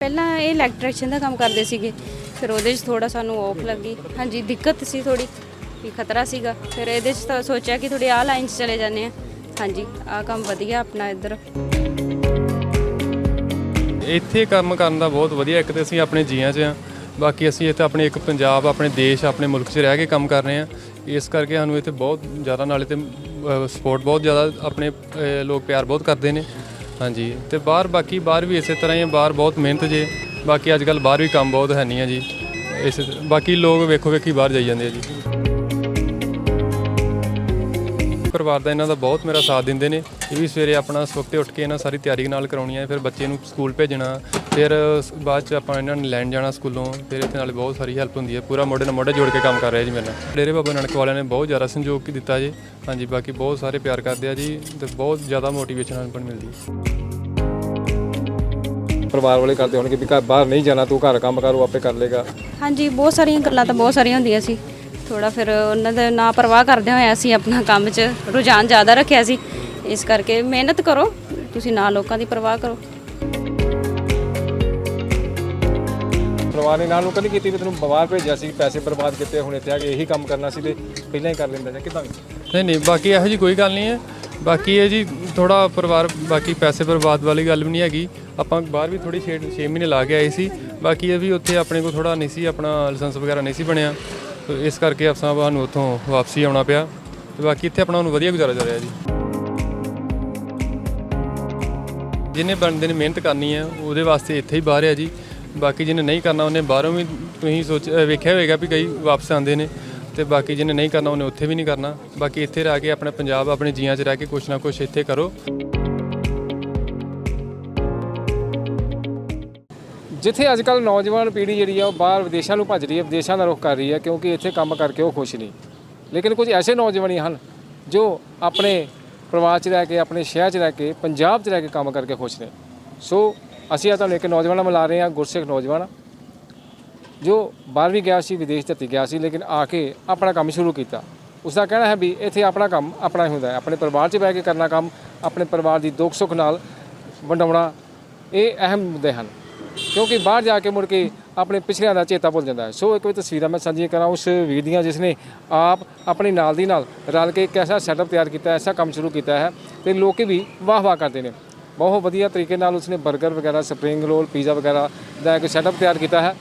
ਪਹਿਲਾਂ ਇਹ ਇਲੈਕਟ੍ਰੀਸ਼ੀਅਨ ਦਾ ਕੰਮ ਕਰਦੇ ਸੀਗੇ, ਫਿਰ ਉਹਦੇ 'ਚ ਥੋੜਾ ਸਾਨੂੰ ਔਖ ਲੱਗੀ। ਹਾਂਜੀ, ਦਿੱਕਤ ਸੀ ਥੋੜੀ ਵੀ ਖਤਰਾ ਸੀਗਾ। ਫਿਰ ਇਹਦੇ 'ਚ ਤਾਂ ਸੋਚਿਆ ਕਿ ਥੋੜੀ ਆਹ ਲਾਈਨ 'ਚ ਚਲੇ ਜਾਂਦੇ ਆ ਹਾਂਜੀ, ਆਹ ਕੰਮ ਵਧੀਆ ਆਪਣਾ ਇੱਧਰ। ਇੱਥੇ ਕੰਮ ਕਰਨ ਦਾ ਬਹੁਤ ਵਧੀਆ, ਇੱਕ ਤੇ ਅਸੀਂ ਆਪਣੇ ਜੀਆਂ 'ਚ ਆ ਬਾਕੀ ਅਸੀਂ ਇੱਥੇ ਆਪਣੇ ਇੱਕ ਪੰਜਾਬ, ਆਪਣੇ ਦੇਸ਼, ਆਪਣੇ ਮੁਲਕ 'ਚ ਰਹਿ ਕੇ ਕੰਮ ਕਰ ਰਹੇ ਆ ਇਸ ਕਰਕੇ ਸਾਨੂੰ ਇੱਥੇ ਬਹੁਤ ਜ਼ਿਆਦਾ, ਨਾਲੇ ਤੇ ਸਪੋਰਟ ਬਹੁਤ ਜ਼ਿਆਦਾ ਆਪਣੇ ਲੋਕ ਪਿਆਰ ਬਹੁਤ ਕਰਦੇ ਨੇ। ਹਾਂਜੀ। ਤੇ ਬਾਹਰ ਬਾਕੀ ਬਾਹਰ ਵੀ ਇਸੇ ਤਰ੍ਹਾਂ ਹੀ ਹੈ ਬਾਹਰ ਬਹੁਤ ਮਿਹਨਤ ਜੇ। ਬਾਕੀ ਅੱਜ ਕੱਲ ਬਾਹਰ ਵੀ ਕੰਮ ਬਹੁਤ ਹੈ ਨਹੀਂ ਆ ਜੀ। ਇਸ ਬਾਕੀ ਲੋਕ ਵੇਖੋ ਵੇਖੀ ਬਾਹਰ ਜਾਈ ਜਾਂਦੇ ਆ ਜੀ। ਪਰਿਵਾਰ ਦਾ ਇਹਨਾਂ ਦਾ ਬਹੁਤ ਮੇਰਾ ਸਾਥ ਦਿੰਦੇ ਨੇ। ਇਹ ਵੀ ਸਵੇਰੇ ਆਪਣਾ ਸਵਖਤੇ ਉੱਠ ਕੇ ਇਹਨਾਂ ਸਾਰੀ ਤਿਆਰੀ ਨਾਲ ਕਰਾਉਣੀ ਹੈ ਫਿਰ ਬੱਚੇ ਨੂੰ ਸਕੂਲ ਭੇਜਣਾ ਫਿਰ ਸ- ਬਾਅਦ ਚ ਆਪਾਂ ਇਹਨਾਂ ਨੂੰ ਲੈਣ ਜਾਣਾ ਸਕੂਲੋਂ ਫਿਰ ਇਹਦੇ ਨਾਲ ਬਹੁਤ ਸਾਰੀ ਹੈਲਪ ਹੁੰਦੀ ਹੈ ਪੂਰਾ ਮੋਢੇ ਨਾਲ ਮੋਢਾ ਜੋੜ ਕੇ ਕੰਮ ਕਰ ਰਿਹਾ ਜੀ ਮੇਰੇ। ਨਾਲ ਡੇਰੇ ਬਾਬਾ ਨਾਨਕ ਵਾਲਿਆਂ ਨੇ ਬਹੁਤ ਜ਼ਿਆਦਾ ਸੰਯੋਗ ਕੀ ਦਿੱਤਾ ਜੀ। ਹਾਂਜੀ ਬਾਕੀ ਬਹੁਤ ਸਾਰੇ ਪਿਆਰ ਕਰਦੇ ਆ ਜੀ ਤੇ ਬਹੁਤ ਜ਼ਿਆਦਾ ਮੋਟੀਵੇਸ਼ਨ ਸਾਨੂੰ ਮਿਲਦੀ ਹੈ। ਪਰਿਵਾਰ ਵਾਲੇ ਕਰਦੇ ਹੋਣਗੇ ਵੀ ਘਰ ਬਾਹਰ ਨਹੀਂ ਜਾਣਾ ਤੂੰ ਘਰ ਕੰਮ ਕਰ ਉਹ ਆਪੇ ਕਰ ਲੇਗਾ। ਹਾਂਜੀ ਬਹੁਤ ਸਾਰੀਆਂ ਗੱਲਾਂ ਤਾਂ ਬਹੁਤ ਸਾਰੀਆਂ ਹੁੰਦੀਆਂ ਸੀ। ਥੋੜਾ ਫਿਰ ਉਹਨਾਂ ਦਾ ਨਾ ਪਰਵਾਹ ਕਰਦੇ ਹੋਏ ਅਸੀਂ ਆਪਣਾ ਕੰਮ 'ਚ ਰੁਝਾਨ ਜ਼ਿਆਦਾ ਰੱਖਿਆ ਸੀ। ਇਸ ਕਰਕੇ ਮਿਹਨਤ ਕਰੋ ਤੁਸੀਂ ਨਾ ਲੋਕਾਂ ਦੀ ਪਰਵਾਹ ਕਰੋ। ਪਰਿਵਾਰ ਨੇ ਨਾਲ ਨੂੰ ਕਦੀ ਕੀਤੀ ਵੀ ਤੈਨੂੰ ਬਾਹਰ ਭੇਜਿਆ ਸੀ ਪੈਸੇ ਬਰਬਾਦ ਕੀਤੇ ਹੁਣ ਇੱਥੇ ਆ ਕੇ ਇਹੀ ਕੰਮ ਕਰਨਾ ਸੀ ਤੇ ਪਹਿਲਾਂ ਹੀ ਕਰ ਲੈਂਦਾ ਜਾਂ ਕਿਦਾਂ? ਨਹੀਂ ਨਹੀਂ ਬਾਕੀ ਇਹੋ ਜੀ ਕੋਈ ਗੱਲ ਨਹੀਂ ਹੈ। ਬਾਕੀ ਇਹ ਜੀ ਥੋੜਾ ਪਰਿਵਾਰ ਬਾਕੀ ਪੈਸੇ ਬਰਬਾਦ ਵਾਲੀ ਗੱਲ ਵੀ ਨਹੀਂ ਹੈਗੀ। ਆਪਾਂ ਬਾਹਰ ਵੀ ਥੋੜੀ 6 6 ਮਹੀਨੇ ਲਾ ਕੇ ਆਏ ਸੀ। ਬਾਕੀ ਇਹ ਵੀ ਉੱਥੇ ਆਪਣੇ ਕੋਲ ਥੋੜਾ ਨਹੀਂ ਸੀ ਆਪਣਾ ਲਾਇਸੈਂਸ ਵਗੈਰਾ ਨਹੀਂ ਸੀ ਬਣਿਆ। ਤੇ ਇਸ ਕਰਕੇ ਅਫਸਾਂ ਸਾਨੂੰ ਉੱਥੋਂ ਵਾਪਸੀ ਆਉਣਾ ਪਿਆ। ਤੇ ਬਾਕੀ ਇੱਥੇ ਆਪਣਾ ਨੂੰ ਵਧੀਆ ਗੁਜ਼ਾਰਾ ਚੱਲ ਰਿਹਾ ਜੀ। ਜਿਹਨੇ ਬਣਦੇ ਨੇ ਮਿਹਨਤ ਕਰਨੀ ਹੈ ਉਹਦੇ ਵਾਸਤੇ ਇੱਥੇ ਹੀ ਬਾਹਰ ਆ ਜੀ। ਬਾਕੀ ਜਿਹਨੇ ਨਹੀਂ ਕਰਨਾ, ਉਹਨੇ ਬਾਹਰੋਂ ਵੀ ਤੁਸੀਂ ਸੋਚ ਵੇਖਿਆ ਹੋਵੇਗਾ ਵੀ ਕਈ ਵਾਪਸ ਆਉਂਦੇ ਨੇ ਤੇ ਬਾਕੀ ਜਿਹਨੇ ਨਹੀਂ ਕਰਨਾ, ਉਹਨੇ ਉੱਥੇ ਵੀ ਨਹੀਂ ਕਰਨਾ। ਬਾਕੀ ਇੱਥੇ ਰਹਿ ਕੇ ਆਪਣੇ ਪੰਜਾਬ, ਆਪਣੇ ਜੀਆਂ 'ਚ ਰਹਿ ਕੇ ਕੁਛ ਨਾ ਕੁਛ ਇੱਥੇ ਕਰੋ। ਜਿੱਥੇ ਅੱਜ ਕੱਲ ਨੌਜਵਾਨ ਪੀੜ੍ਹੀ ਜਿਹੜੀ ਆ, ਉਹ ਬਾਹਰ ਵਿਦੇਸ਼ਾਂ ਨੂੰ ਭੱਜ ਰਹੀ ਹੈ ਵਿਦੇਸ਼ਾਂ ਦਾ ਰੁਖ ਕਰ ਰਹੀ ਹੈ ਕਿਉਂਕਿ ਇੱਥੇ ਕੰਮ ਕਰਕੇ ਉਹ ਖੁਸ਼ ਨਹੀਂ। ਲੇਕਿਨ ਕੁਝ ਐਸੇ ਨੌਜਵਾਨ ਹਨ, ਜੋ ਆਪਣੇ ਪਰਿਵਾਰ 'ਚ ਰਹਿ ਕੇ, ਆਪਣੇ ਸ਼ਹਿਰ 'ਚ ਰਹਿ ਕੇ, ਪੰਜਾਬ 'ਚ ਰਹਿ ਕੇ ਕੰਮ ਕਰਕੇ ਖੁਸ਼ ਨੇ। ਸੋ ਅਸੀਂ ਆ ਤੁਹਾਨੂੰ ਇੱਕ ਨੌਜਵਾਨ ਮਿਲਾ ਰਹੇ ਹਾਂ, ਗੁਰਸਿੱਖ ਨੌਜਵਾਨ। ਜੋ ਬਾਹਰ ਵੀ ਗਿਆ ਸੀ, ਵਿਦੇਸ਼ ਧਰਤੀ ਗਿਆ ਸੀ, ਲੇਕਿਨ ਆ ਕੇ ਆਪਣਾ ਕੰਮ ਸ਼ੁਰੂ ਕੀਤਾ। ਉਸ ਦਾ ਕਹਿਣਾ ਹੈ ਵੀ ਇੱਥੇ ਆਪਣਾ ਕੰਮ ਆਪਣਾ ਹੀ ਹੁੰਦਾ ਹੈ। ਆਪਣੇ ਪਰਿਵਾਰ 'ਚ ਬਹਿ ਕੇ ਕਰਨਾ ਕੰਮ, ਆਪਣੇ ਪਰਿਵਾਰ ਦੀ ਦੁੱਖ ਸੁੱਖ ਨਾਲ ਵੰਡਾਉਣਾ, ਇਹ ਅਹਿਮ ਮੁੱਦੇ ਹਨ। ਕਿਉਂਕਿ ਬਾਹਰ ਜਾ ਕੇ ਮੁੜ ਕੇ ਆਪਣੇ ਪਿਛੜਿਆਂ ਦਾ ਚੇਤਾ ਭੁੱਲ ਜਾਂਦਾ ਹੈ। ਸੋ ਇੱਕ ਵਾਰ ਤਸਵੀਰਾਂ ਮੈਂ ਸਾਂਝੀਆਂ ਕਰਾਂ, ਉਸ ਵੀਰ ਦੀਆਂ ਜਿਸ ਨੇ ਆਪ ਆਪਣੀ ਨਾਲ ਦੀ ਨਾਲ ਰਲ ਕੇ ਇੱਕ ਐਸਾ ਸੈਟਅਪ ਤਿਆਰ ਕੀਤਾ, ਐਸਾ ਕੰਮ ਸ਼ੁਰੂ ਕੀਤਾ ਹੈ ਤੇ ਲੋਕ ਵੀ ਵਾਹ ਵਾਹ ਕਰਦੇ ਨੇ। ਬਹੁਤ ਵਧੀਆ ਤਰੀਕੇ ਨਾਲ ਉਸਨੇ 버ਗਰ ਵਗੈਰਾ ਸਪਰਿੰਗ ਰੋਲ ਪੀਜ਼ਾ ਵਗੈਰਾ ਦਾ ਇੱਕ ਸੈਟਅਪ ਤਿਆਰ ਕੀਤਾ ਹੈ,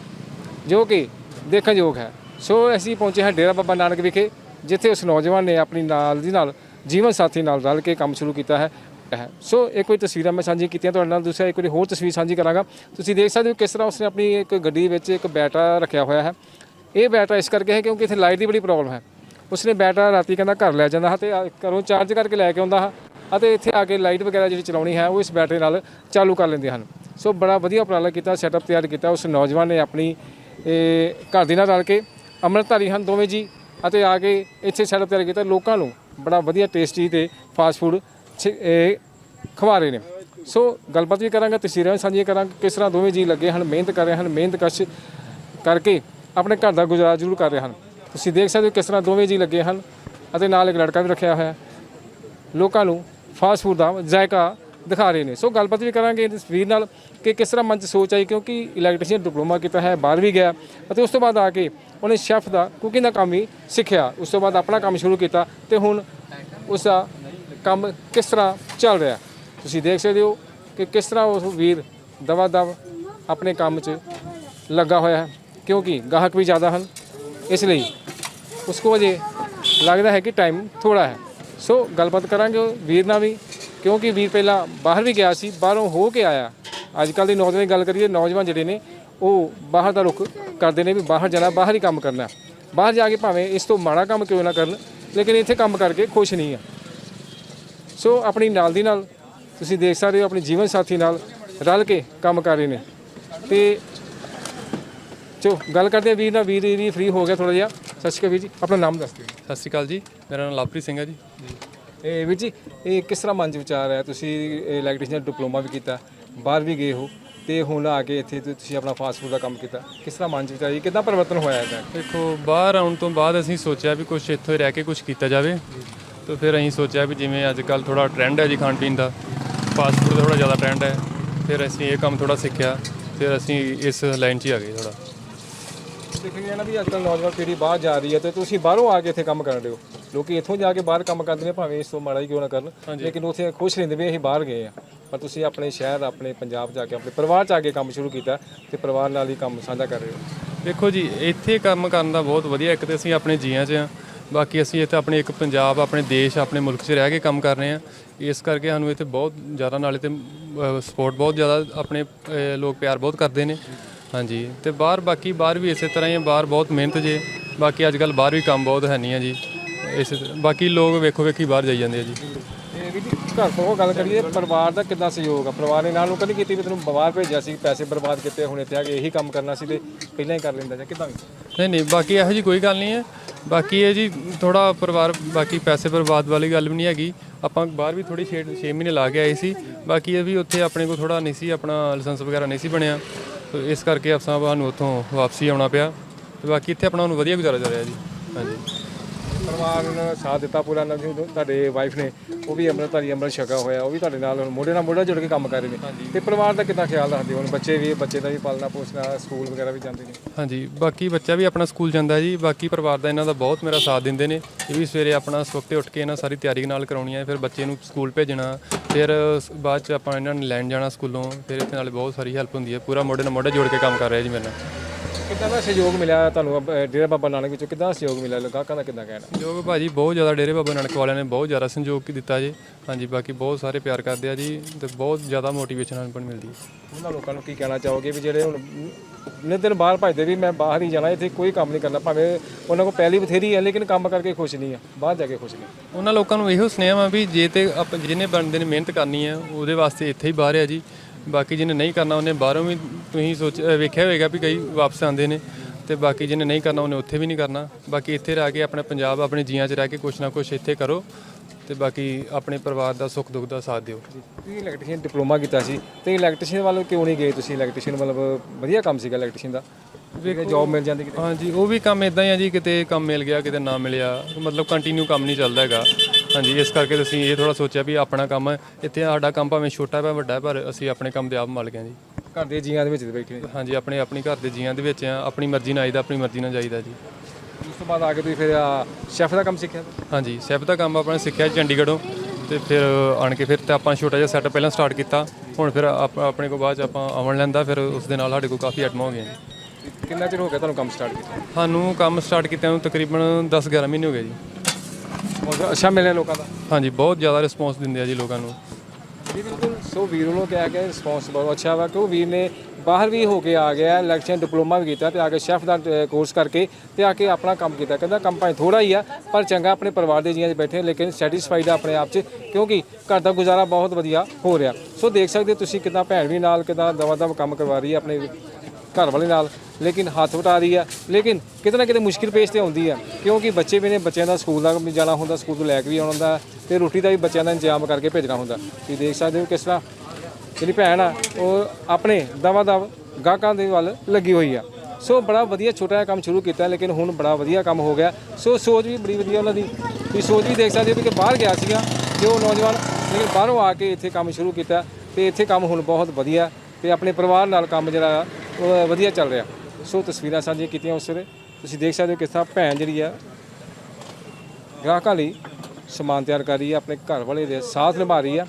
ਜੋ ਕਿ ਦੇਖਣ ਯੋਗ ਹੈ। ਸੋ ਅਸੀਂ ਪਹੁੰਚੇ ਹਾਂ ਡੇਰਾ ਬਾਬਾ ਨਾਨਕ ਵਿਖੇ, ਜਿੱਥੇ ਉਸ ਨੌਜਵਾਨ ਨੇ ਆਪਣੀ ਨਾਲ ਦੀ ਨਾਲ ਜੀਵਨ ਸਾਥੀ ਨਾਲ ਰਲ ਕੇ ਕੰਮ ਸ਼ੁਰੂ ਕੀਤਾ ਹੈ। ਹੈ। ਸੋ ਇੱਕ ਵਾਰੀ ਤਸਵੀਰਾਂ ਮੈਂ ਸਾਂਝੀ ਕੀਤੀਆਂ, ਤੁਹਾਡੇ ਨਾਲ ਦੂਸਰਾ ਇੱਕ ਵਾਰੀ ਹੋਰ ਤਸਵੀਰ ਸਾਂਝੀ ਕਰਾਂਗਾ। ਤੁਸੀਂ ਦੇਖ ਸਕਦੇ ਹੋ ਕਿਸ ਤਰ੍ਹਾਂ ਉਸਨੇ ਆਪਣੀ ਇੱਕ ਗੱਡੀ ਵਿੱਚ ਇੱਕ ਬੈਟਾ ਰੱਖਿਆ ਹੋਇਆ ਹੈ। ਇਹ ਬੈਟਾ ਇਸ ਕਰਕੇ ਹੈ ਕਿਉਂਕਿ ਇੱਥੇ ਲਾਈਟ ਦੀ ਬੜੀ ਪ੍ਰੋਬਲਮ ਹੈ। ਉਸਨੇ ਬੈਟਾ ਰਾਤੀ ਕਹਿੰਦਾ ਘਰ ਲੈ ਜਾਂਦਾ ਹੈ ਤੇ ਘਰੋਂ ਚਾਰਜ ਕਰਕੇ ਲੈ ਕੇ ਆਉਂਦਾ ਹੈ ਅਤੇ ਇੱਥੇ ਆ ਕੇ ਲਾਈਟ ਵਗੈਰਾ ਜਿਹੜੀ ਚਲਾਉਣੀ ਹੈ ਉਹ ਇਸ ਬੈਟਰੀ ਨਾਲ ਚਾਲੂ ਕਰ ਲੈਂਦੇ ਹਨ। ਸੋ ਬੜਾ ਵਧੀਆ ਉਪਰਾਲਾ ਕੀਤਾ ਸੈਟਅਪ ਤਿਆਰ ਕੀਤਾ। ਉਸ ਨੌਜਵਾਨ ਨੇ ਆਪਣੀ ਘਰ ਦੇ ਨਾਲ ਰਲ ਕੇ ਅੰਮ੍ਰਿਤਧਾਰੀ ਹਨ ਦੋਵੇਂ ਜੀ ਅਤੇ ਆ ਕੇ ਇੱਥੇ ਸੈਟਅਪ ਤਿਆਰ ਕੀਤਾ ਲੋਕਾਂ ਨੂੰ। ਬੜਾ ਵਧੀਆ ਟੇਸਟੀ ਤੇ ਫਾਸਟ ਫੂਡ ਖਵਾ ਰਹੇ ਨੇ। ਸੋ ਗੱਲਬਾਤ ਵੀ ਕਰਾਂਗੇ, ਤਸਵੀਰਾਂ ਵੀ ਸਾਂਝੀਆਂ ਕਰਾਂਗੇ, ਕਿਸ ਤਰ੍ਹਾਂ ਦੋਵੇਂ ਜੀ ਲੱਗੇ ਹਨ, ਮਿਹਨਤ ਕਰ ਰਹੇ ਹਨ, ਮਿਹਨਤ ਕਸ਼ ਕਰਕੇ ਆਪਣੇ ਘਰ ਦਾ ਗੁਜ਼ਾਰਾ ਜ਼ਰੂਰ ਕਰ ਰਹੇ ਹਨ। ਤੁਸੀਂ ਦੇਖ ਸਕਦੇ ਹੋ ਕਿਸ ਤਰ੍ਹਾਂ ਦੋਵੇਂ ਜੀ ਲੱਗੇ ਹਨ ਅਤੇ ਨਾਲ ਇੱਕ ਲੜਕਾ ਵੀ ਰੱਖਿਆ ਹੋਇਆ ਹੈ। ਲੋਕਾਂ ਨੂੰ ਫਾਸਟ ਫੂਡ ਦਾ ਜਾਇਕਾ ਦਿਖਾ ਰਹੇ ਨੇ। ਸੋ ਗੱਲਬਾਤ ਵੀ ਕਰਾਂਗੇ ਇਸ ਵੀਰ ਨਾਲ ਕਿ ਕਿਸ ਤਰ੍ਹਾਂ ਮਨ 'ਚ ਸੋਚ ਆਈ, ਕਿਉਂਕਿ ਇਲੈਕਟ੍ਰੀਸ਼ੀਅਨ ਡਿਪਲੋਮਾ ਕੀਤਾ ਹੈ, ਬਾਹਰ ਵੀ ਗਿਆ ਅਤੇ ਉਸ ਤੋਂ ਬਾਅਦ ਆ ਕੇ ਉਹਨੇ ਸ਼ੈਫ ਦਾ ਕੁਕਿੰਗ ਦਾ ਕੰਮ ਵੀ ਸਿੱਖਿਆ। ਉਸ ਤੋਂ ਬਾਅਦ ਆਪਣਾ ਕੰਮ ਸ਼ੁਰੂ ਕੀਤਾ ਤੇ ਹੁਣ ਉਸ ਦਾ ਕੰਮ ਕਿਸ ਤਰ੍ਹਾਂ ਚੱਲ ਰਿਹਾ? ਤੁਸੀਂ ਦੇਖ ਸਕਦੇ ਹੋ ਕਿ ਕਿਸ ਤਰ੍ਹਾਂ ਉਸ ਵੀਰ ਦਵਾ ਦਵ ਆਪਣੇ ਕੰਮ 'ਚ ਲੱਗਾ ਹੋਇਆ ਹੈ, ਕਿਉਂਕਿ ਗਾਹਕ ਵੀ ਜ਼ਿਆਦਾ ਹਨ। ਇਸ ਲਈ ਉਸ ਕੋ ਅਜੇ ਲੱਗਦਾ ਹੈ ਕਿ ਟਾਈਮ ਥੋੜਾ ਹੈ। ਸੋ ਗੱਲਬਾਤ ਕਰਾਂਗੇ ਵੀਰ ਨਾਲ ਵੀ, ਕਿਉਂਕਿ ਵੀਰ ਪਹਿਲਾਂ ਬਾਹਰ ਵੀ ਗਿਆ ਸੀ, ਬਾਹਰੋਂ ਹੋ ਕੇ ਆਇਆ। ਅੱਜ ਕੱਲ ਦੀ ਨੌਜਵਾਨ ਦੀ ਗੱਲ ਕਰੀਏ, ਨੌਜਵਾਨ ਜਿਹੜੇ ਨੇ, ਉਹ ਬਾਹਰ ਦਾ ਰੁਖ ਕਰਦੇ ਨੇ ਵੀ ਬਾਹਰ ਜਾਣਾ, ਬਾਹਰ ਹੀ ਕੰਮ ਕਰਨਾ। ਬਾਹਰ ਜਾ ਕੇ ਭਾਵੇਂ ਇਸ ਤੋਂ ਮਾੜਾ ਕੰਮ ਕਿਉਂ ਨਾ ਕਰਨ, ਲੇਕਿਨ ਇੱਥੇ ਕੰਮ ਕਰਕੇ ਖੁਸ਼ ਨਹੀਂ ਆ। ਸੋ ਆਪਣੀ ਨਾਲ ਦੀ ਨਾਲ ਤੁਸੀਂ ਦੇਖ ਸਕਦੇ ਹੋ ਆਪਣੀ ਜੀਵਨ ਸਾਥੀ ਨਾਲ ਰਲ ਕੇ ਕੰਮ ਕਰ ਰਹੇ ਨੇ। ਤੇ ਚੋ ਗੱਲ ਕਰਦੇ ਆ ਵੀਰ ਨਾਲ। ਵੀਰ ਵੀ ਫ੍ਰੀ ਹੋ ਗਿਆ ਥੋੜਾ ਜਿਹਾ। ਸਤਿ ਸ਼੍ਰੀ ਅਕਾਲ ਵੀਰ ਜੀ ਆਪਣਾ ਨਾਮ ਦੱਸ ਦਿਓ। ਸਤਿ ਸ਼੍ਰੀ ਅਕਾਲ ਜੀ ਮੇਰਾ ਨਾਮ ਲਵਪ੍ਰੀਤ ਸਿੰਘ ਹੈ ਜੀ। ਇਹ ਵੀਰ ਜੀ ਇਹ ਕਿਸ ਤਰ੍ਹਾਂ ਮਨ ਚ ਵਿਚਾਰ ਹੈ ਤੁਸੀਂ ਇਲੈਕਟ੍ਰੀਸ਼ੀਅਨ ਡਿਪਲੋਮਾ ਵੀ ਕੀਤਾ ਬਾਹਰ ਵੀ ਗਏ ਹੋ ਤੇ ਹੁਣ ਆ ਕੇ ਇੱਥੇ ਤੁਸੀਂ ਆਪਣਾ ਫਾਸਟ ਫੂਡ ਦਾ ਕੰਮ ਕੀਤਾ। ਕਿਸ ਤਰ੍ਹਾਂ ਮਨ ਚ ਵਿਚਾਰ ਹੈ ਕਿੱਦਾਂ ਪਰਿਵਰਤਨ ਹੋਇਆ ਇਹਦਾ? ਦੇਖੋ ਬਾਹਰ ਆਉਣ ਤੋਂ ਬਾਅਦ ਅਸੀਂ ਸੋਚਿਆ ਵੀ ਕੁਝ ਇੱਥੇ ਰਹਿ ਕੇ ਕੁਝ ਕੀਤਾ ਜਾਵੇ। ਤਾਂ ਫਿਰ ਅਸੀਂ ਸੋਚਿਆ ਵੀ ਜਿਵੇਂ ਅੱਜ ਕੱਲ ਥੋੜਾ ਟ੍ਰੈਂਡ ਹੈ ਜੀ ਖਾਣ ਪੀਣ ਦਾ ਫਾਸਟ ਫੂਡ ਦਾ ਥੋੜਾ ਜ਼ਿਆਦਾ ਟ੍ਰੈਂਡ ਹੈ ਫਿਰ ਅਸੀਂ ਇਹ ਕੰਮ ਥੋੜਾ ਸਿੱਖਿਆ ਫਿਰ ਅਸੀਂ ਇਸ ਲਾਈਨ 'ਚ ਹੀ ਆ ਗਏ ਥੋੜਾ ਦੇਖਿਆ ਨਾ ਵੀ ਅੱਜ ਕੱਲ੍ਹ ਨੌਜਵਾਨ ਪੀੜ੍ਹੀ ਬਾਹਰ ਜਾ ਰਹੀ ਹੈ ਤੇ ਤੁਸੀਂ ਬਾਹਰੋਂ ਆ ਕੇ ਇੱਥੇ ਕੰਮ ਕਰਨ ਰਹੇ ਹੋ। ਲੋਕੀ ਇੱਥੋਂ ਜਾ ਕੇ ਬਾਹਰ ਕੰਮ ਕਰਦੇ ਨੇ ਭਾਵੇਂ ਇਸ ਤੋਂ ਮਾੜਾ ਹੀ ਕਿਉਂ ਨਾ ਕਰਨ ਲੇਕਿਨ ਉੱਥੇ ਖੁਸ਼ ਰਹਿੰਦੇ ਵੀ ਅਸੀਂ ਬਾਹਰ ਗਏ ਆ ਪਰ ਤੁਸੀਂ ਆਪਣੇ ਸ਼ਹਿਰ ਆਪਣੇ ਪੰਜਾਬ ਜਾ ਕੇ ਆਪਣੇ ਪਰਿਵਾਰ ਚ ਆ ਕੇ ਕੰਮ ਸ਼ੁਰੂ ਕੀਤਾ ਤੇ ਪਰਿਵਾਰ ਨਾਲ ਹੀ ਕੰਮ ਸਾਂਝਾ ਕਰ ਰਹੇ ਹੋ। ਦੇਖੋ ਜੀ ਇੱਥੇ ਕੰਮ ਕਰਨ ਦਾ ਬਹੁਤ ਵਧੀਆ ਇੱਕ ਤੇ ਅਸੀਂ ਆਪਣੇ ਜੀਆਂ 'ਚ ਆ ਬਾਕੀ ਅਸੀਂ ਇੱਥੇ ਆਪਣੇ ਇੱਕ ਪੰਜਾਬ ਆਪਣੇ ਦੇਸ਼ ਆਪਣੇ ਮੁਲਕ 'ਚ ਰਹਿ ਕੇ ਕੰਮ ਕਰ ਰਹੇ ਆ ਇਸ ਕਰਕੇ ਸਾਨੂੰ ਇੱਥੇ ਬਹੁਤ ਜ਼ਿਆਦਾ ਨਾਲੇ ਤੇ ਸਪੋਰਟ ਬਹੁਤ ਜ਼ਿਆਦਾ ਆਪਣੇ ਅਹ, ਲੋਕ ਪਿਆਰ ਬਹੁਤ ਕਰਦੇ ਨੇ। ਹਾਂਜੀ ਤੇ ਬਾਹਰ ਬਾਕੀ ਬਾਹਰ ਵੀ ਇਸੇ ਤਰ੍ਹਾਂ ਹੀ ਆ ਬਾਹਰ ਬਹੁਤ ਮਿਹਨਤ ਜੇ ਬਾਕੀ ਅੱਜ ਕੱਲ ਬਾਹਰ ਵੀ ਕੰਮ ਬਹੁਤ ਹੈ ਨਹੀਂ ਆ ਜੀ। ਇਸੇ ਤਰ੍ਹਾਂ- ਬਾਕੀ ਲੋਕ ਵੇਖੋ ਵੇਖੀ ਬਾਹਰ ਜਾਈ ਜਾਂਦੇ ਆ ਜੀ ਜੀ। ਘਰ ਤੋਂ ਗੱਲ ਕਰੀਏ, ਪਰਿਵਾਰ ਦਾ ਕਿੰਨਾ ਸਹਿਯੋਗ ਆ? ਪਰਿਵਾਰ ਨੇ ਨਾਲ ਨੂੰ ਕਦੀ ਕੀਤੀ ਵੀ ਤੈਨੂੰ ਬਾਹਰ ਭੇਜਿਆ ਸੀ, ਪੈਸੇ ਬਰਬਾਦ ਕੀਤੇ ਹੁਣ ਇੱਥੇ ਆ ਕੇ ਇਹੀ ਕੰਮ ਕਰਨਾ ਸੀ ਤੇ ਪਹਿਲਾਂ ਹੀ ਕਰ ਲੈਂਦਾ ਜਾਂ ਕਿਦਾਂ? ਨਹੀਂ ਨਹੀਂ, ਬਾਕੀ ਇਹੋ ਜੀ ਕੋਈ ਗੱਲ ਨਹੀਂ ਹੈ। ਬਾਕੀ ਇਹ ਜੀ ਥੋੜਾ ਪਰਿਵਾਰ, ਬਾਕੀ ਪੈਸੇ ਬਰਬਾਦ ਵਾਲੀ ਗੱਲ ਵੀ ਨਹੀਂ ਹੈਗੀ। ਆਪਾਂ ਬਾਹਰ ਵੀ ਥੋੜੀ 6 6 ਮਹੀਨੇ ਲਾ ਕੇ ਆਏ ਸੀ। ਬਾਕੀ ਇਹ ਵੀ ਉੱਥੇ ਆਪਣੇ ਕੋਲ ਥੋੜਾ ਨਹੀਂ ਸੀ, ਆਪਣਾ ਲਾਇਸੈਂਸ ਵਗੈਰਾ ਨਹੀਂ ਸੀ ਬਣਿਆ। ਇਸ ਕਰਕੇ ਅਫਸਾਂ ਸਾਨੂੰ ਉੱਥੋਂ ਵਾਪਸੀ ਆਉਣਾ ਪਿਆ। ਤੇ ਬਾਕੀ ਇੱਥੇ ਆਪਣਾ ਨੂੰ ਵਧੀਆ ਗੁਜ਼ਾਰਾ ਜਾ ਰਿਹਾ ਜੀ। ਹਾਂਜੀ। ਪਰਿਵਾਰ ਨੇ ਸਾਥ ਦਿੱਤਾ ਪੂਰਾ ਨਾਲ ਜੀ ਤੁਹਾਡੇ ਵਾਈਫ ਨੇ ਉਹ ਵੀ ਅੰਮ੍ਰਿਤਧਾਰੀ ਅੰਮ੍ਰਿਤ ਛਕਾ ਹੋਇਆ ਉਹ ਵੀ ਤੁਹਾਡੇ ਨਾਲ ਹੁਣ ਮੋਢੇ ਨਾਲ ਮੋਢਾ ਜੁੜ ਕੇ ਕੰਮ ਕਰ ਰਹੇ ਨੇ। ਤੇ ਪਰਿਵਾਰ ਦਾ ਕਿੰਨਾ ਖਿਆਲ ਰੱਖਦੇ ਹੋ? ਹੁਣ ਬੱਚੇ ਵੀ ਬੱਚੇ ਦਾ ਵੀ ਪਾਲਣਾ ਪੋਸਣਾ ਸਕੂਲ ਵਗੈਰਾ ਵੀ ਜਾਂਦੇ ਨੇ? ਹਾਂਜੀ ਬਾਕੀ ਬੱਚਾ ਵੀ ਆਪਣਾ ਸਕੂਲ ਜਾਂਦਾ ਜੀ ਬਾਕੀ ਪਰਿਵਾਰ ਦਾ ਇਹਨਾਂ ਦਾ ਬਹੁਤ ਮੇਰਾ ਸਾਥ ਦਿੰਦੇ ਨੇ। ਇਹ ਵੀ ਸਵੇਰੇ ਆਪਣਾ ਸਵਖਤੇ ਉੱਠ ਕੇ ਇਹਨਾਂ ਸਾਰੀ ਤਿਆਰੀ ਨਾਲ ਕਰਾਉਣੀ ਹੈ ਫਿਰ ਬੱਚੇ ਨੂੰ ਸਕੂਲ ਭੇਜਣਾ ਫਿਰ ਬਾਅਦ ਚ ਆਪਾਂ ਇਹਨਾਂ ਨੂੰ ਲੈਣ ਜਾਣਾ ਸਕੂਲੋਂ ਫਿਰ ਇਹਦੇ ਨਾਲ ਬਹੁਤ ਸਾਰੀ ਹੈਲਪ ਹੁੰਦੀ ਹੈ ਪੂਰਾ ਮੋਢੇ ਨਾਲ ਮੋਢਾ ਜੋੜ ਕੇ ਕੰਮ ਕਰ ਰਿਹਾ ਜੀ ਮੇਰੇ ਨਾਲ। ਕਿੱਦਾਂ ਦਾ ਸਹਿਯੋਗ ਮਿਲਿਆ ਤੁਹਾਨੂੰ ਅਹ, ਡੇਰਾ ਬਾਬਾ ਨਾਨਕ ਵਿੱਚੋਂ? ਕਿੱਦਾਂ ਸਹਿਯੋਗ ਮਿਲਿਆ? ਲੋਕਾਂ ਦਾ ਕਿੱਦਾਂ ਕਹਿਣਾ? ਜੋ ਭਾਜੀ ਬਹੁਤ ਜ਼ਿਆਦਾ ਡੇਰੇ ਬਾਬਾ ਨਾਨਕ ਵਾਲਿਆਂ ਨੇ ਬਹੁਤ ਜ਼ਿਆਦਾ ਸੰਯੋਗ ਕੀ ਦਿੱਤਾ ਜੀ। ਹਾਂਜੀ ਬਾਕੀ ਬਹੁਤ ਸਾਰੇ ਪਿਆਰ ਕਰਦੇ ਆ ਜੀ ਤੇ ਬਹੁਤ ਜ਼ਿਆਦਾ ਮੋਟੀਵੇਸ਼ਨ ਸਾਨੂੰ ਮਿਲਦੀ ਹੈ। ਉਹਨਾਂ ਲੋਕਾਂ ਨੂੰ ਕੀ ਕਹਿਣਾ ਚਾਹੋਗੇ ਵੀ ਜਿਹੜੇ ਹੁਣ ਨੇ ਦਿਨ ਬਾਹਰ ਭਜਦੇ ਵੀ ਮੈਂ ਬਾਹਰ ਹੀ ਜਾਣਾ ਇੱਥੇ ਕੋਈ ਕੰਮ ਨਹੀਂ ਕਰਨਾ ਭਾਵੇਂ ਉਹਨਾਂ ਕੋਲ ਪਹਿਲੀ ਬਥੇਰੀ ਹੈ ਲੇਕਿਨ ਕੰਮ ਕਰਕੇ ਖੁਸ਼ ਨਹੀਂ ਆ ਬਾਹਰ ਜਾ ਕੇ ਖੁਸ਼ ਨਹੀਂ। ਉਹਨਾਂ ਲੋਕਾਂ ਨੂੰ ਇਹੋ ਸੁਨੇਹਾ ਵਾ ਵੀ ਜੇ ਤੇ ਆਪ ਜਿਹਨੇ ਬੰਦੇ ਨੇ ਮਿਹਨਤ ਕਰਨੀ ਹੈ ਉਹਦੇ ਵਾਸਤੇ ਇੱਥੇ ਹੀ ਬਾਹਰ ਆ ਜੀ। ਬਾਕੀ ਜਿਹਨੇ ਨਹੀਂ ਕਰਨਾ ਉਹਨੇ ਬਾਹਰੋਂ ਵੀ ਤੁਸੀਂ ਸੋਚ ਵੇਖਿਆ ਹੋਵੇਗਾ ਵੀ ਕਈ ਵਾਪਸ ਆਉਂਦੇ ਨੇ ਤੇ ਬਾਕੀ ਜਿਹਨੇ ਨਹੀਂ ਕਰਨਾ ਉਹਨੇ ਉੱਥੇ ਵੀ ਨਹੀਂ ਕਰਨਾ। ਬਾਕੀ ਇੱਥੇ ਰਹਿ ਕੇ ਆਪਣੇ ਪੰਜਾਬ ਆਪਣੇ ਜੀਆਂ 'ਚ ਰਹਿ ਕੇ ਕੁਛ ਨਾ ਕੁਛ ਇੱਥੇ ਕਰੋ। ਤੇ ਬਾਕੀ ਆਪਣੇ ਪਰਿਵਾਰ ਦਾ ਸੁੱਖ ਦੁੱਖ ਦਾ ਸਾਥ ਦਿਓ। ਤੁਸੀਂ ਇਲੈਕਟ੍ਰੀਸ਼ੀਅਨ ਡਿਪਲੋਮਾ ਕੀਤਾ ਸੀ ਤੇ ਇਲੈਕਟ੍ਰੀਸ਼ੀਅਨ ਵੱਲ ਕਿਉਂ ਨਹੀਂ ਗਏ ਤੁਸੀਂ? ਇਲੈਕਟ੍ਰੀਸ਼ੀਅਨ ਮਤਲਬ ਵਧੀਆ ਕੰਮ ਸੀਗਾ ਇਲੈਕਟ੍ਰੀਸ਼ੀਅਨ ਦਾ? ਵੇਖੋ ਜੌਬ ਮਿਲ ਜਾਂਦੀ ਕਿਤੇ? ਹਾਂਜੀ ਉਹ ਵੀ ਕੰਮ ਇਦਾਂ ਹੀ ਆ ਜੀ ਕਿਤੇ ਕੰਮ ਮਿਲ ਗਿਆ ਕਿਤੇ ਨਾ ਮਿਲਿਆ। ਮਤਲਬ ਕੰਟੀਨਿਊ ਕੰਮ ਨਹੀਂ ਚੱਲਦਾ ਹੈਗਾ। ਹਾਂਜੀ ਇਸ ਕਰਕੇ ਤਾਂ ਅਸੀਂ ਇਹ ਥੋੜਾ ਸੋਚਿਆ ਵੀ ਆਪਣਾ ਕੰਮ ਇੱਥੇ ਸਾਡਾ ਕੰਮ ਭਾਵੇਂ ਛੋਟਾ ਭਾਵੇਂ ਵੱਡਾ ਪਰ ਅਸੀਂ ਆਪਣੇ ਕੰਮ ਦੇ ਆਪ ਮਾਲਕ ਹਾਂ ਜੀ। ਘਰ ਦੇ ਜੀਆਂ ਦੇ ਵਿੱਚ ਬੈਠੇ ਹਾਂਜੀ ਆਪਣੇ ਆਪਣੀ ਘਰ ਦੇ ਜੀਆਂ ਦੇ ਵਿੱਚ ਆ ਆਪਣੀ ਮਰਜ਼ੀ ਨਾਲ ਆਈਦਾ ਆਪਣੀ ਮਰਜ਼ੀ ਨਾਲ ਜਾਈਦਾ ਜੀ। ਬਾਅਦ ਆ ਕੇ ਤੁਸੀਂ ਫਿਰ ਸ਼ੈਫ ਦਾ ਕੰਮ ਸਿੱਖਿਆ? ਹਾਂਜੀ ਸੈਫ ਦਾ ਕੰਮ ਆਪਣਾ ਸਿੱਖਿਆ ਚੰਡੀਗੜ੍ਹੋਂ ਤੇ ਫਿਰ ਆਣ ਕੇ ਫਿਰ ਤੇ ਆਪਾਂ ਛੋਟਾ ਜਿਹਾ ਸੈੱਟ ਪਹਿਲਾਂ ਸਟਾਰਟ ਕੀਤਾ। ਹੁਣ ਫਿਰ ਆਪ- ਆਪਣੇ ਕੋਲ ਬਾਅਦ ਚ ਆਪਾਂ ਆਵਣ ਲੈਂਦਾ ਫਿਰ ਉਸ ਦੇ ਨਾਲ ਸਾਡੇ ਕੋਲ ਕਾਫੀ ਆਈਟਮਾਂ ਹੋ ਗਈਆਂ ਕਿੰਨਾ ਚਿਰ ਹੋ ਗਿਆ ਤੁਹਾਨੂੰ ਕੰਮ ਸਟਾਰਟ ਕੀਤਾ? ਸਾਨੂੰ ਕੰਮ ਸਟਾਰਟ ਕੀਤਿਆਂ ਨੂੰ ਤਕਰੀਬਨ 10 11 ਮਹੀਨੇ ਹੋ ਗਏ ਜੀ। ਬਹੁਤ ਅੱਛਾ ਮਿਲਿਆ ਲੋਕਾਂ ਦਾ? ਹਾਂਜੀ ਬਹੁਤ ਜ਼ਿਆਦਾ ਰਿਸਪੌਂਸ ਦਿੰਦੇ ਆ ਜੀ ਲੋਕਾਂ ਨੂੰ। ਜੀ ਬਿਲਕੁਲ। ਸੋ ਵੀਰ ਨੂੰ ਕਿਹਾ ਕਿ ਰਿਸਪੌਂਸ ਬਹੁਤ ਅੱਛਾ ਵਾ ਕਿਉਂ ਵੀਰ ਨੇ ਬਾਹਰ ਵੀ ਹੋ ਕੇ ਆ ਗਿਆ ਇਲੈਕਸ਼ਨ ਡਿਪਲੋਮਾ ਵੀ ਕੀਤਾ ਤੇ ਆ ਕੇ ਸ਼ੈਫ ਦਾ ਕੋਰਸ ਕਰਕੇ ਤੇ ਆ ਕੇ ਆਪਣਾ ਕੰਮ ਕੀਤਾ। ਕਹਿੰਦਾ ਕੰਮ ਭਾਵੇਂ ਥੋੜਾ ਹੀ ਆ, ਪਰ ਚੰਗਾ ਆਪਣੇ ਪਰਿਵਾਰ ਦੇ ਜੀਆਂ 'ਚ ਬੈਠੇ, ਲੇਕਿਨ ਸੈਟੀਸਫਾਈਡ ਆ ਆਪਣੇ ਆਪ 'ਚ, ਕਿਉਂਕਿ ਘਰ ਦਾ ਗੁਜ਼ਾਰਾ ਬਹੁਤ ਵਧੀਆ ਹੋ ਰਿਹਾ। ਸੋ ਦੇਖ ਸਕਦੇ ਹੋ ਤੁਸੀਂ ਕਿਦਾਂ ਭੈਣ ਵੀ ਨਾਲ, ਕਿਦਾਂ ਦਵਾ ਦਵ ਕੰਮ ਕਰਵਾ ਰਹੀ ਹੈ ਆਪਣੇ ਘਰ ਵਾਲੇ ਨਾਲ, ਲੇਕਿਨ ਹੱਥ ਵਟਾ ਰਹੀ ਆ। ਲੇਕਿਨ ਕਿਤੇ ਨਾ ਕਿਤੇ ਮੁਸ਼ਕਿਲ ਪੇਸ਼ ਤੇ ਆਉਂਦੀ ਆ, ਕਿਉਂਕਿ ਬੱਚੇ ਵੀ ਨੇ, ਬੱਚਿਆਂ ਦਾ ਸਕੂਲ ਦਾ ਵੀ ਜਾਣਾ ਹੁੰਦਾ, ਸਕੂਲ ਤੋਂ ਲੈ ਕੇ ਵੀ ਆਉਣਾ ਹੁੰਦਾ, ਤੇ ਰੋਟੀ ਦਾ ਵੀ ਬੱਚਿਆਂ ਦਾ ਇੰਤਜ਼ਾਮ ਕਰਕੇ ਭੇਜਣਾ ਹੁੰਦਾ। ਤੁਸੀਂ ਦੇਖ ਸਕਦੇ ਹੋ ਕਿਸ ਤਰ੍ਹਾਂ ਜਿਹੜੀ ਭੈਣ ਆ, ਉਹ ਆਪਣੇ ਦਵਾ ਦਵ ਗਾਹਕਾਂ ਦੇ ਵੱਲ ਲੱਗੀ ਹੋਈ ਆ। ਸੋ ਬੜਾ ਵਧੀਆ ਛੋਟਾ ਜਿਹਾ ਕੰਮ ਸ਼ੁਰੂ ਕੀਤਾ, ਲੇਕਿਨ ਹੁਣ ਬੜਾ ਵਧੀਆ ਕੰਮ ਹੋ ਗਿਆ। ਸੋ ਸੋਚ ਵੀ ਬੜੀ ਵਧੀਆ ਉਹਨਾਂ ਦੀ। ਤੁਸੀਂ ਸੋਚ ਵੀ ਦੇਖ ਸਕਦੇ ਹੋ ਵੀ ਕਿ ਬਾਹਰ ਗਿਆ ਸੀਗਾ ਜੋ ਨੌਜਵਾਨ ਲੇਕਿਨ ਬਾਹਰੋਂ ਆ ਕੇ ਇੱਥੇ ਕੰਮ ਸ਼ੁਰੂ ਕੀਤਾ, ਤੇ ਇੱਥੇ ਕੰਮ ਹੁਣ ਬਹੁਤ ਵਧੀਆ, ਤੇ ਆਪਣੇ ਪਰਿਵਾਰ ਨਾਲ ਕੰਮ ਜਿਹੜਾ ਆ ਵਧੀਆ ਚੱਲ ਰਿਹਾ। ਸੋ ਤਸਵੀਰਾਂ ਸਾਂਝੀਆਂ ਕੀਤੀਆਂ ਉਸ ਵੇਲੇ। ਤੁਸੀਂ ਦੇਖ ਸਕਦੇ ਹੋ ਕਿਸ ਤਰ੍ਹਾਂ ਭੈਣ ਜਿਹੜੀ ਆ ਗ੍ਰਾਹਕਾਂ ਲਈ ਸਮਾਨ ਤਿਆਰ ਕਰ ਰਹੀ ਹੈ ਆਪਣੇ ਘਰ ਵਾਲੇ ਦੇ ਸਾਥ ਨਿਭਾ ਰਹੀ ਆ।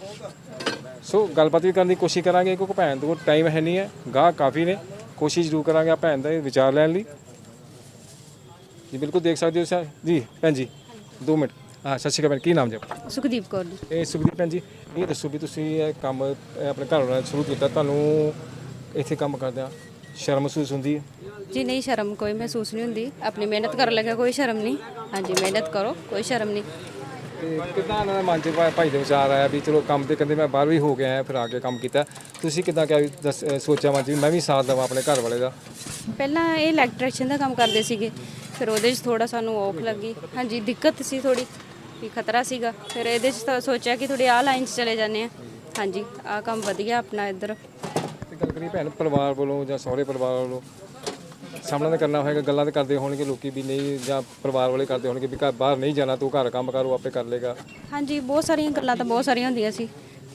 ਸੋ ਗੱਲਬਾਤ ਵੀ ਕਰਨ ਦੀ ਕੋਸ਼ਿਸ਼ ਕਰਾਂਗੇ ਕਿਉਂਕਿ ਭੈਣ ਤੋਂ ਟਾਈਮ ਹੈ ਨਹੀਂ ਹੈ। ਗਾਹ ਕਾਫੀ ਨੇ। ਕੋਸ਼ਿਸ਼ ਜ਼ਰੂਰ ਕਰਾਂਗੇ ਆ ਭੈਣ ਦਾ ਇਹ ਵਿਚਾਰ ਲੈਣ ਲਈ। ਜੀ ਬਿਲਕੁਲ ਦੇਖ ਸਕਦੇ ਹੋ ਸਰ ਜੀ ਭੈਣ ਜੀ 2 ਮਿੰਟ। ਹਾਂ ਸਤਿ ਸ਼੍ਰੀ ਅਕਾਲ ਕੀ ਨਾਮ ਜੀ? ਸੁਖਦੀਪ ਕੌਰ ਜੀ। ਇਹ ਸੁਖਦੀਪ ਭੈਣ ਜੀ ਇਹ ਦੱਸੋ ਵੀ ਤੁਸੀਂ ਇਹ ਕੰਮ ਆਪਣੇ ਘਰ ਨਾਲ ਸ਼ੁਰੂ ਕੀਤਾ। ਤੁਹਾਨੂੰ ਇੱਥੇ ਕੰਮ ਕਰਦਿਆਂ ਸ਼ਰਮ ਮਹਿਸੂਸ ਹੁੰਦੀ ਹੈ? ਜੀ ਨਹੀਂ ਸ਼ਰਮ ਕੋਈ ਮਹਿਸੂਸ ਨਹੀਂ ਹੁੰਦੀ। ਆਪਣੀ ਮਿਹਨਤ ਕਰਨ ਲੱਗਾ ਕੋਈ ਸ਼ਰਮ ਨਹੀਂ। ਹਾਂਜੀ ਮਿਹਨਤ ਕਰੋ ਕੋਈ ਸ਼ਰਮ ਨਹੀਂ। ਤੇ ਕਿੱਦਾਂ ਇਹਨਾਂ ਦੇ ਮਨ 'ਚ ਭਾ- ਭਾਈ ਦੇ ਵਿਚਾਰ ਆਇਆ ਵੀ ਚਲੋ ਕੰਮ ਤੇ ਕਹਿੰਦੇ ਮੈਂ ਬਾਹਰ ਵੀ ਹੋ ਗਿਆ ਆਇਆ ਫਿਰ ਆ ਕੇ ਕੰਮ ਕੀਤਾ। ਤੁਸੀਂ ਕਿੱਦਾਂ ਕਿਹਾ ਵੀ ਦੱਸ- ਅਹ ਸੋਚਿਆ ਮਨ 'ਚ ਵੀ ਮੈਂ ਵੀ ਸਾਥ ਦੇਵਾਂ ਆਪਣੇ ਘਰ ਵਾਲੇ ਦਾ? ਪਹਿਲਾਂ ਇਹ ਇਲੈਕਟ੍ਰੀਸ਼ੀਅਨ ਦਾ ਕੰਮ ਕਰਦੇ ਸੀਗੇ ਫਿਰ ਉਹਦੇ 'ਚ ਥੋੜਾ ਸਾਨੂੰ ਔਖ ਲੱਗੀ। ਹਾਂਜੀ ਦਿੱਕਤ ਸੀ ਥੋੜੀ ਵੀ ਖਤਰਾ ਸੀਗਾ। ਫਿਰ ਇਹਦੇ 'ਚ ਤਾਂ ਸੋਚਿਆ ਕਿ ਥੋੜੀ ਆਹ ਲਾਈਨ 'ਚ ਚਲੇ ਜਾਂਦੇ ਆ ਹਾਂਜੀ ਆਹ ਕੰਮ ਵਧੀਆ ਆਪਣਾ ਇੱਧਰ। ਗੱਲ ਭੈਣ ਪਰਿਵਾਰ ਵੱਲੋਂ ਜਾਂ ਸਹੁਰੇ ਪਰਿਵਾਰ ਵੱਲੋਂ ਸਾਹਮਣਾ ਤਾਂ ਕਰਨਾ ਹੋਏਗਾ ਗੱਲਾਂ ਤਾਂ ਕਰਦੇ ਹੋਣਗੇ ਲੋਕੀ ਵੀ ਨਹੀਂ ਜਾਂ ਪਰਿਵਾਰ ਵਾਲੇ ਕਰਦੇ ਹੋਣਗੇ ਵੀ ਘਰ ਬਾਹਰ ਨਹੀਂ ਜਾਣਾ ਤੂੰ ਘਰ ਕੰਮ ਕਰੋ ਆਪੇ ਕਰ ਲੇਗਾ ਹਾਂਜੀ ਬਹੁਤ ਸਾਰੀਆਂ ਗੱਲਾਂ ਤਾਂ ਬਹੁਤ ਸਾਰੀਆਂ ਹੁੰਦੀਆਂ ਸੀ।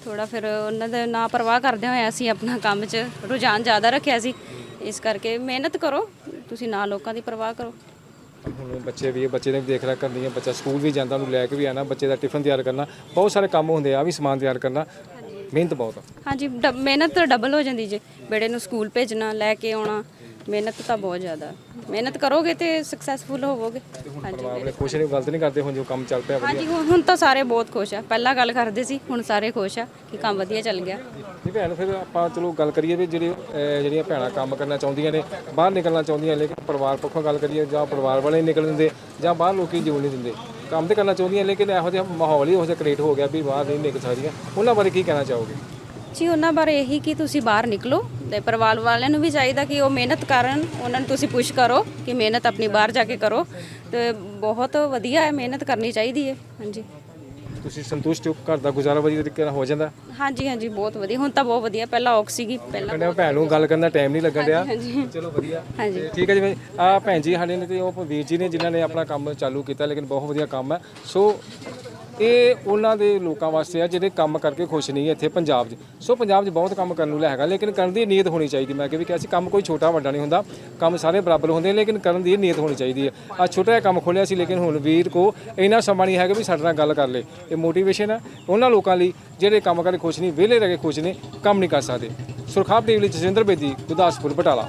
ਥੋੜਾ ਫਿਰ ਉਹਨਾਂ ਦਾ ਨਾ ਪਰਵਾਹ ਕਰਦੇ ਹੋਏ ਅਸੀਂ ਆਪਣਾ ਕੰਮ 'ਚ ਰੁਝਾਨ ਜ਼ਿਆਦਾ ਰੱਖਿਆ ਸੀ। ਇਸ ਕਰਕੇ ਮਿਹਨਤ ਕਰੋ ਤੁਸੀਂ ਨਾ ਲੋਕਾਂ ਦੀ ਪਰਵਾਹ ਕਰੋ। ਹੁਣ ਬੱਚੇ ਵੀ ਬੱਚੇ ਨੇ ਵੀ ਦੇਖ ਰਿਹਾ ਕਰਨੀ ਹੈ ਬੱਚਾ ਸਕੂਲ ਵੀ ਜਾਂਦਾ ਉਹਨੂੰ ਲੈ ਕੇ ਵੀ ਆਣਾ ਬੱਚੇ ਦਾ ਟਿਫਨ ਤਿਆਰ ਕਰਨਾ ਬਹੁਤ ਸਾਰੇ ਕੰਮ ਹੁੰਦੇ ਆ ਵੀ ਸਮਾਨ ਤਿਆਰ ਕਰਨਾ। ਮਿਹਨਤ ਬਹੁਤ ਆ। ਹਾਂਜੀ ਮਿਹਨਤ ਤਾਂ ਡਬਲ ਹੋ ਜਾਂਦੀ ਜੇ। ਬੇੜੇ ਨੂੰ ਸਕੂਲ ਭੇਜਣਾ ਲੈ ਕੇ ਆਉਣਾ ਮਿਹਨਤ ਤਾਂ ਬਹੁਤ ਜ਼ਿਆਦਾ। ਮਿਹਨਤ ਕਰੋਗੇ ਤੇ ਸਕਸੈਸਫੁਲ ਹੋਵੋਗੇ। ਹਾਂਜੀ ਵਾਲੇ ਖੁਸ਼ ਨੇ ਗਲਤ ਨਹੀਂ ਕਰਦੇ ਹੁਣ ਜੋ ਕੰਮ ਚੱਲ ਪਿਆ ਹਾਂਜੀ ਹੁਣ ਹੁਣ ਤਾਂ ਸਾਰੇ ਬਹੁਤ ਖੁਸ਼ ਆ। ਪਹਿਲਾਂ ਗੱਲ ਕਰਦੇ ਸੀ ਹੁਣ ਸਾਰੇ ਖੁਸ਼ ਆ ਕਿ ਕੰਮ ਵਧੀਆ ਚੱਲ ਗਿਆ। ਜੀ ਭੈਣ ਫਿਰ ਆਪਾਂ ਚਲੋ ਗੱਲ ਕਰੀਏ ਵੀ ਜਿਹੜੀ ਅਹ ਜਿਹੜੀਆਂ ਭੈਣਾਂ ਕੰਮ ਕਰਨਾ ਚਾਹੁੰਦੀਆਂ ਨੇ ਬਾਹਰ ਨਿਕਲਣਾ ਚਾਹੁੰਦੀਆਂ ਲੇਕਿਨ ਪਰਿਵਾਰ ਪੱਖੋਂ ਗੱਲ ਕਰੀਏ ਜਾਂ ਪਰਿਵਾਰ ਵਾਲੇ ਨਹੀਂ ਨਿਕਲਣ ਦਿੰਦੇ ਜਾਂ ਬਾਹਰ ਲੋਕੀ ਜਿਉਣ ਨਹੀਂ ਦਿੰਦੇ। ਕੰਮ ਤੇ ਕਰਨਾ ਚਾਹੁੰਦੀਆਂ, ਲੇਕਿਨ ਇਹੋ ਜਿਹਾ ਮਾਹੌਲ ਹੀ ਇਹੋ ਜਿਹਾ ਕ੍ਰੀਏਟ ਹੋ ਗਿਆ ਵੀ ਬਾਹਰ ਨਹੀਂ ਨਿਕਲ ਸਕਦੀਆਂ। ਉਹਨਾਂ ਬਾਰੇ ਕੀ ਕਹਿਣਾ ਚਾਹੋਗੇ? ਜੀ, ਉਹਨਾਂ ਬਾਰੇ ਇਹੀ ਕਿ ਤੁਸੀਂ ਬਾਹਰ ਨਿਕਲੋ ਤੇ ਪਰਿਵਾਰ ਵਾਲਿਆਂ ਨੂੰ ਵੀ ਚਾਹੀਦਾ ਕਿ ਉਹ ਮਿਹਨਤ ਕਰਨ, ਉਹਨਾਂ ਨੂੰ ਤੁਸੀਂ ਪੁਸ਼ ਕਰੋ ਕਿ ਮਿਹਨਤ ਆਪਣੀ ਬਾਹਰ ਜਾ ਕੇ ਕਰੋ ਤੇ ਬਹੁਤ ਵਧੀਆ ਹੈ, ਮਿਹਨਤ ਕਰਨੀ ਚਾਹੀਦੀ ਹੈ। ਹਾਂਜੀ। ਤੁਸੀਂ ਸੰਤੁਸ਼ਟ ਹੋ? ਘਰ ਦਾ ਗੁਜ਼ਾਰਾ ਵਧੀਆ ਤਰੀਕੇ ਨਾਲ ਹੋ ਜਾਂਦਾ? ਹਾਂਜੀ ਹਾਂਜੀ ਬਹੁਤ ਵਧੀਆ। ਹੁਣ ਤਾਂ ਬਹੁਤ ਵਧੀਆ। ਪਹਿਲਾਂ ਔਖ ਸੀਗੀ ਪਹਿਲਾਂ ਕਹਿੰਦੇ ਭੈਣ ਨੂੰ ਗੱਲ ਕਰਨ ਦਾ ਟਾਈਮ ਨਹੀਂ ਲੱਗਣ ਹਾਂਜੀ ਚਲੋ ਵਧੀਆ। ਹਾਂਜੀ। ਤੇ ਠੀਕ ਹੈ ਜੀ ਆ ਭੈਣ ਜੀ ਸਾਡੇ ਨੇ ਤੇ ਉਹ ਵੀਰ ਜੀ ਨੇ ਜਿਨ੍ਹਾਂ ਨੇ ਆਪਣਾ ਕੰਮ ਚਾਲੂ ਕੀਤਾ ਲੇਕਿਨ ਬਹੁਤ ਵਧੀਆ ਕੰਮ ਹੈ। ਸੋ ਇਹ ਉਹਨਾਂ ਦੇ ਲੋਕਾਂ ਵਾਸਤੇ ਆ ਜਿਹੜੇ ਕੰਮ ਕਰਕੇ ਖੁਸ਼ ਨਹੀਂ ਇੱਥੇ ਪੰਜਾਬ 'ਚ। ਸੋ ਪੰਜਾਬ 'ਚ ਬਹੁਤ ਕੰਮ ਕਰਨ ਨੂੰ ਲੈ ਹੈਗਾ ਲੇਕਿਨ ਕਰਨ ਦੀ ਨੀਅਤ ਹੋਣੀ ਚਾਹੀਦੀ। ਮੈਂ ਕਿ ਵੀ ਕਿਹਾ ਸੀ ਕੰਮ ਕੋਈ ਛੋਟਾ ਵੱਡਾ ਨਹੀਂ ਹੁੰਦਾ ਕੰਮ ਸਾਰੇ ਬਰਾਬਰ ਹੁੰਦੇ ਨੇ, ਲੇਕਿਨ ਕਰਨ ਦੀ ਨੀਅਤ ਹੋਣੀ ਚਾਹੀਦੀ ਹੈ ਆ ਛੋਟਾ ਜਿਹਾ ਕੰਮ ਖੋਲਿਆ ਸੀ ਲੇਕਿਨ ਹੁਣ ਵੀਰ ਕੋ ਇੰਨਾ ਸਮਾਂ ਨਹੀਂ ਹੈਗਾ ਵੀ ਸਾਡੇ ਨਾਲ ਗੱਲ ਕਰ ਲੇ। ਇਹ ਮੋਟੀਵੇਸ਼ਨ ਹੈ ਉਹਨਾਂ ਲੋਕਾਂ ਲਈ ਜਿਹੜੇ ਕੰਮ ਕਰਕੇ ਖੁਸ਼ ਨਹੀਂ ਵਿਹਲੇ ਰਹਿ ਕੇ ਖੁਸ਼ ਨੇ ਕੰਮ ਨਹੀਂ ਕਰ ਸਕਦੇ। ਸੁਰਖਾਬ ਦੇਵ ਲਈ ਜਸਿੰਦਰ ਬੇਦੀ ਗੁਰਦਾਸਪੁਰ ਬਟਾਲਾ।